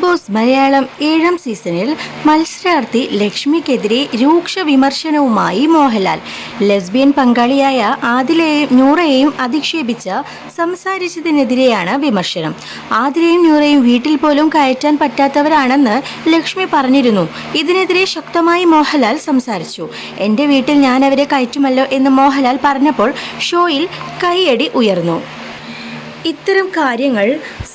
Boss Malayalam ഏഴാം സീസണിൽ മത്സരാർത്ഥി ലക്ഷ്മിക്കെതിരെ രൂക്ഷ വിമർശനവുമായി മോഹൻലാൽ. ലെസ്ബിയൻ പങ്കാളിയായ ആദിലയെയും നൂറയെയും അധിക്ഷേപിച്ച സംസാരിച്ചതിനെതിരെയാണ് വിമർശനം. ആദിലയും നൂറയും വീട്ടിൽ പോലും കയറ്റാൻ പറ്റാത്തവരാണെന്ന് ലക്ഷ്മി പറഞ്ഞിരുന്നു. ഇതിനെതിരെ ശക്തമായി മോഹൻലാൽ സംസാരിച്ചു. എന്റെ വീട്ടിൽ ഞാൻ അവരെ കയറ്റുമല്ലോ എന്ന് മോഹൻലാൽ പറഞ്ഞപ്പോൾ ഷോയിൽ കൈയടി ഉയർന്നു. ഇത്തരം കാര്യങ്ങൾ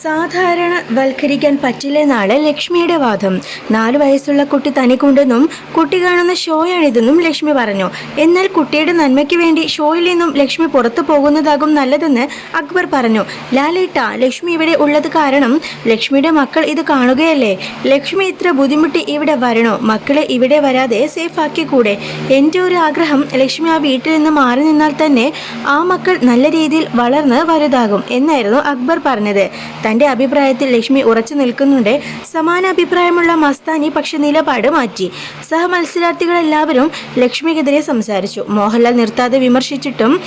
സാധാരണവൽക്കരിക്കാൻ പറ്റില്ലെന്നാണ് ലക്ഷ്മിയുടെ വാദം. നാലു വയസ്സുള്ള കുട്ടി തനിക്കുണ്ടെന്നും കുട്ടി കാണുന്ന ഷോയാണിതെന്നും ലക്ഷ്മി പറഞ്ഞു. എന്നാൽ കുട്ടിയുടെ നന്മയ്ക്ക് വേണ്ടി ഷോയിൽ നിന്നും ലക്ഷ്മി പുറത്തു പോകുന്നതാകും നല്ലതെന്ന് അക്ബർ പറഞ്ഞു. ലാലേട്ട ലക്ഷ്മി ഇവിടെ ഉള്ളത് കാരണം ലക്ഷ്മിയുടെ മക്കൾ ഇത് കാണുകയല്ലേ? ലക്ഷ്മി ഇത്ര ബുദ്ധിമുട്ടി ഇവിടെ വരണോ? മക്കളെ ഇവിടെ വരാതെ സേഫ് കൂടെ എന്റെ ഒരു ആഗ്രഹം ലക്ഷ്മി ആ വീട്ടിൽ നിന്ന് മാറി നിന്നാൽ തന്നെ ആ മക്കൾ നല്ല രീതിയിൽ വളർന്ന് വലുതാകും എന്നായിരുന്നു അക്ബർ പറഞ്ഞത്. തന്റെ അഭിപ്രായത്തിൽ ലക്ഷ്മി ഉറച്ചു നിൽക്കുന്നുണ്ട്. സമാന അഭിപ്രായമുള്ള മസ്താനി പക്ഷെ നിലപാട് മാറ്റി. സഹമത്സരാർത്ഥികളെല്ലാവരും ലക്ഷ്മിക്കെതിരെ സംസാരിച്ചു. മോഹൻലാൽ നിർത്താതെ വിമർശിച്ചിട്ടും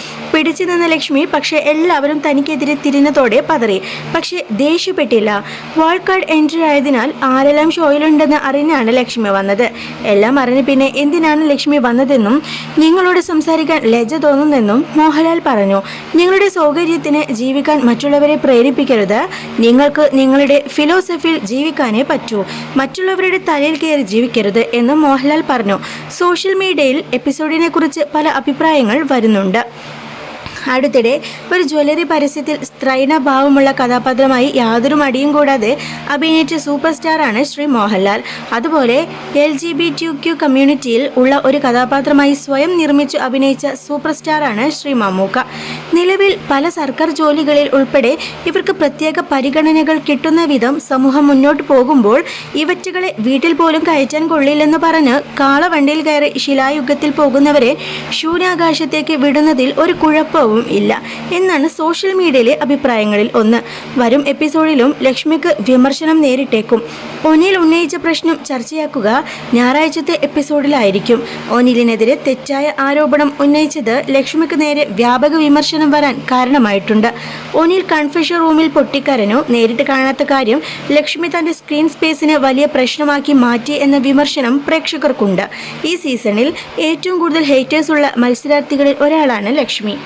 പിടിച്ചു നിന്ന ലക്ഷ്മി പക്ഷെ എല്ലാവരും തനിക്കെതിരെ തിരിഞ്ഞതോടെ പതറി. പക്ഷെ ദേഷ്യപ്പെട്ടില്ല. വാൾക്കാർഡ് എൻട്രി ആയതിനാൽ ആരെല്ലാം ഷോയിലുണ്ടെന്ന് അറിഞ്ഞാണ് ലക്ഷ്മി വന്നത്. എല്ലാം അറിഞ്ഞ് പിന്നെ എന്തിനാണ് ലക്ഷ്മി വന്നതെന്നും നിങ്ങളോട് സംസാരിക്കാൻ ലജ്ജ തോന്നുന്നെന്നും മോഹൻലാൽ പറഞ്ഞു. നിങ്ങളുടെ സൗകര്യത്തിന് ജീവിക്കാൻ മറ്റുള്ളവരെ പ്രേരിപ്പിക്കരുത്. നിങ്ങൾക്ക് നിങ്ങളുടെ ഫിലോസഫിയിൽ ജീവിക്കാനേ പറ്റൂ. മറ്റുള്ളവരുടെ തലയിൽ കയറി ജീവിക്കരുത് എന്ന് മോഹൻലാൽ പറഞ്ഞു. സോഷ്യൽ മീഡിയയിൽ എപ്പിസോഡിനെ കുറിച്ച് പല അഭിപ്രായങ്ങൾ വരുന്നുണ്ട്. അടുത്തിടെ ഒരു ജ്വല്ലറി പരസ്യത്തിൽ സ്ത്രൈണഭാവമുള്ള കഥാപാത്രമായി യാതൊരു മടിയും കൂടാതെ അഭിനയിച്ച സൂപ്പർ സ്റ്റാറാണ് ശ്രീ മോഹൻലാൽ. അതുപോലെ L G B T Q കമ്മ്യൂണിറ്റിയിൽ ഉള്ള ഒരു കഥാപാത്രമായി സ്വയം നിർമ്മിച്ചു അഭിനയിച്ച സൂപ്പർ സ്റ്റാറാണ് ശ്രീ മമ്മൂക്ക. നിലവിൽ പല സർക്കാർ ജോലികളിൽ ഉൾപ്പെടെ ഇവർക്ക് പ്രത്യേക പരിഗണനകൾ കിട്ടുന്ന വിധം സമൂഹം മുന്നോട്ട് പോകുമ്പോൾ ഇവറ്റുകളെ വീട്ടിൽ പോലും കയറ്റാൻ കൊള്ളില്ലെന്ന് പറഞ്ഞ് കാളവണ്ടിയിൽ കയറി ശിലായുഗത്തിൽ പോകുന്നവരെ ശൂന്യാകാശത്തേക്ക് വിടുന്നതിൽ ഒരു കുഴപ്പവും ഇല്ല. എന്നാണ് സോഷ്യൽ മീഡിയയിലെ അഭിപ്രായങ്ങളിൽ ഒന്ന്. വരും എപ്പിസോഡിലും ലക്ഷ്മിക്ക് വിമർശനം നേരിട്ടേക്കും. ഒനിൽ ഉന്നയിച്ച പ്രശ്നം ചർച്ചയാക്കുക ഞായറാഴ്ചത്തെ എപ്പിസോഡിലായിരിക്കും. ഒനിലിനെതിരെ തെറ്റായ ആരോപണം ഉന്നയിച്ചത് ലക്ഷ്മിക്ക് നേരെ വ്യാപക വിമർശനം വരാൻ കാരണമായിട്ടുണ്ട്. ഒനിൽ കൺഫ്യൂഷൻ റൂമിൽ പൊട്ടിക്കരനോ നേരിട്ട് കാണാത്ത കാര്യം ലക്ഷ്മി തന്റെ സ്ക്രീൻ സ്പേസിന് വലിയ പ്രശ്നമാക്കി മാറ്റി എന്ന വിമർശനം പ്രേക്ഷകർക്കുണ്ട്. ഈ സീസണിൽ ഏറ്റവും കൂടുതൽ ഹേറ്റേഴ്സ് ഉള്ള മത്സരാർത്ഥികളിൽ ഒരാളാണ് ലക്ഷ്മി.